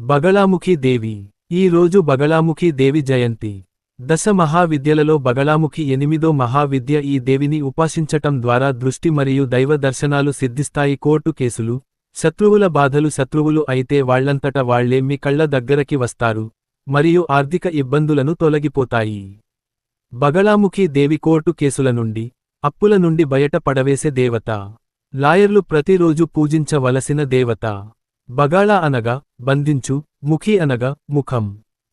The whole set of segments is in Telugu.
బగళాముఖి దేవి. ఈ రోజు బగళాముఖి దేవి జయంతి. దశ మహావిద్యలలో బగళాముఖి ఎనిమిదో మహావిద్య ఈ దేవిని ఉపాసించటం ద్వారా దృష్టి మరియు దైవ దర్శనాలు సిద్ధిస్తాయి. కోర్టు కేసులు. శత్రువుల బాధలు శత్రువులు అయితే వాళ్ళంతట వాళ్ళే మీ కళ్ళ దగ్గరకి వస్తారు. మరియు ఆర్థిక ఇబ్బందులను తొలగిపోతాయి. బగళాముఖి దేవి కోర్టు కేసుల నుండి. అప్పుల నుండి బయట పడవేసే దేవత. లాయర్లు ప్రతిరోజు పూజించవలసిన దేవత. బగాళ అనగా బంధించు ముఖి అనగా ముఖం.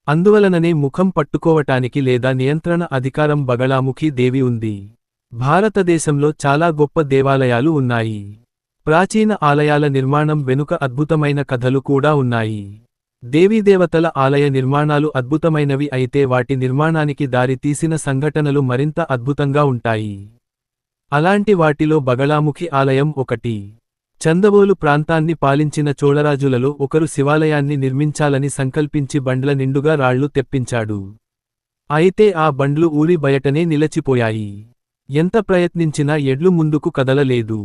అందువలననే ముఖం పట్టుకోవటానికి లేదా నియంత్రణ అధికారం బగళాముఖి దేవి ఉంది. భారతదేశంలో చాలా గొప్ప దేవాలయాలు ఉన్నాయి. ప్రాచీన ఆలయాల నిర్మాణం వెనుక అద్భుతమైన కథలు కూడా ఉన్నాయి. దేవీదేవతల ఆలయ నిర్మాణాలు అద్భుతమైనవి అయితే వాటి నిర్మాణానికి దారి తీసిన సంఘటనలు మరింత అద్భుతంగా ఉంటాయి. అలాంటి వాటిలో బగళాముఖి ఆలయం ఒకటి. చందవోలు ప్రాంతాన్ని పాలించిన చోళరాజులలో ఒకరు శివాలయాన్ని నిర్మించాలని సంకల్పించి బండ్ల నిండుగా రాళ్ళు తెప్పించాడు. అయితే ఆ బండ్లు ఊరి బయటనే నిలచిపోయాయి. ఎంత ప్రయత్నించినా ఎడ్లు ముందుకు కదలలేదు.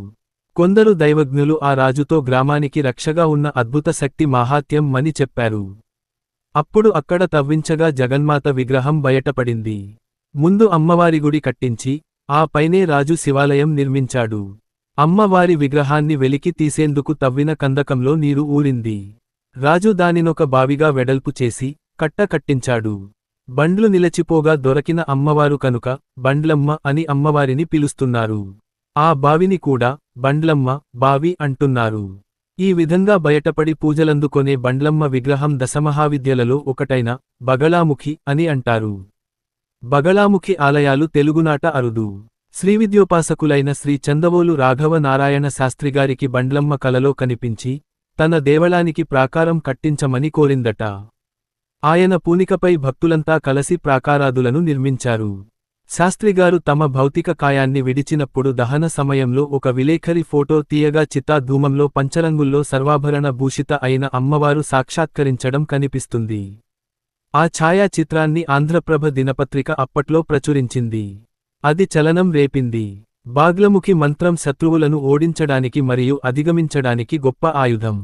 కొందరు దైవజ్ఞులు ఆ రాజుతో గ్రామానికి రక్షగా ఉన్న అద్భుత శక్తి మాహాత్యం మని చెప్పారు. అప్పుడు అక్కడ తవ్వించగా జగన్మాత విగ్రహం బయటపడింది. ముందు అమ్మవారి గుడి కట్టించి ఆ పైనే రాజు శివాలయం నిర్మించాడు. అమ్మవారి విగ్రహాన్ని వెలికి తీసేందుకు తవ్విన కందకంలో నీరు ఊరింది. రాజు దానినొక బావిగా వెడల్పు చేసి కట్ట కట్టించాడు. బండ్లు నిలచిపోగా దొరకిన అమ్మవారు కనుక బండ్లమ్మ అని అమ్మవారిని పిలుస్తున్నారు. ఆ బావిని కూడా బండ్లమ్మ బావి అంటున్నారు. ఈ విధంగా బయటపడి పూజలందుకొనే బండ్లమ్మ విగ్రహం దశమహావిద్యలలో ఒకటైన బగళాముఖి అని అంటారు. బగళాముఖి ఆలయాలు తెలుగునాట అరుదు. శ్రీవిద్యోపాసకులైన శ్రీ చందవోలు రాఘవ నారాయణ శాస్త్రిగారికి బండ్లమ్మ కలలో కనిపించి తన దేవళానికి ప్రాకారం కట్టించమని కోరిందట. ఆయన పూనికపై భక్తులంతా కలసి ప్రాకారాదులను నిర్మించారు. శాస్త్రిగారు తమ భౌతిక కాయాన్ని విడిచినప్పుడు దహన సమయంలో ఒక విలేఖరి ఫోటో తీయగా చిత్తాధూమంలో పంచరంగుల్లో సర్వాభరణ భూషిత అయిన అమ్మవారు సాక్షాత్కరించడం కనిపిస్తుంది. ఆ ఛాయాచిత్రాన్ని ఆంధ్రప్రభ దినపత్రిక అప్పట్లో ప్రచురించింది. అది చలనం రేపింది. బాగ్లముఖి మంత్రం శత్రువులను ఓడించడానికి మరియు అధిగమించడానికి గొప్ప ఆయుధం.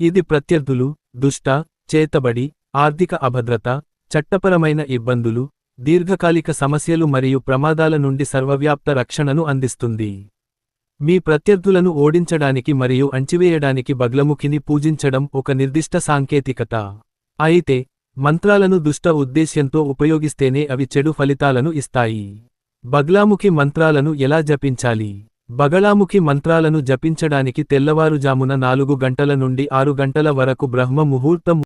ఇది ప్రత్యర్థులు దుష్ట చేతబడి ఆర్థిక అభద్రత చట్టపరమైన ఇబ్బందులు దీర్ఘకాలిక సమస్యలు మరియు ప్రమాదాల నుండి సర్వవ్యాప్త రక్షణను అందిస్తుంది. మీ ప్రత్యర్థులను ఓడించడానికి మరియు అంచివేయడానికి బగ్లముఖిని పూజించడం ఒక నిర్దిష్ట సాంకేతికత. అయితే మంత్రాలను దుష్ట ఉద్దేశ్యంతో ఉపయోగిస్తేనే అవి చెడు ఫలితాలను ఇస్తాయి. బగ్లాముఖి మంత్రాలను ఎలా జపించాలి? బగళాముఖి మంత్రాలను జపించడానికి తెల్లవారుజామున నాలుగు గంటల నుండి ఆరు గంటల వరకు బ్రహ్మ ముహూర్తం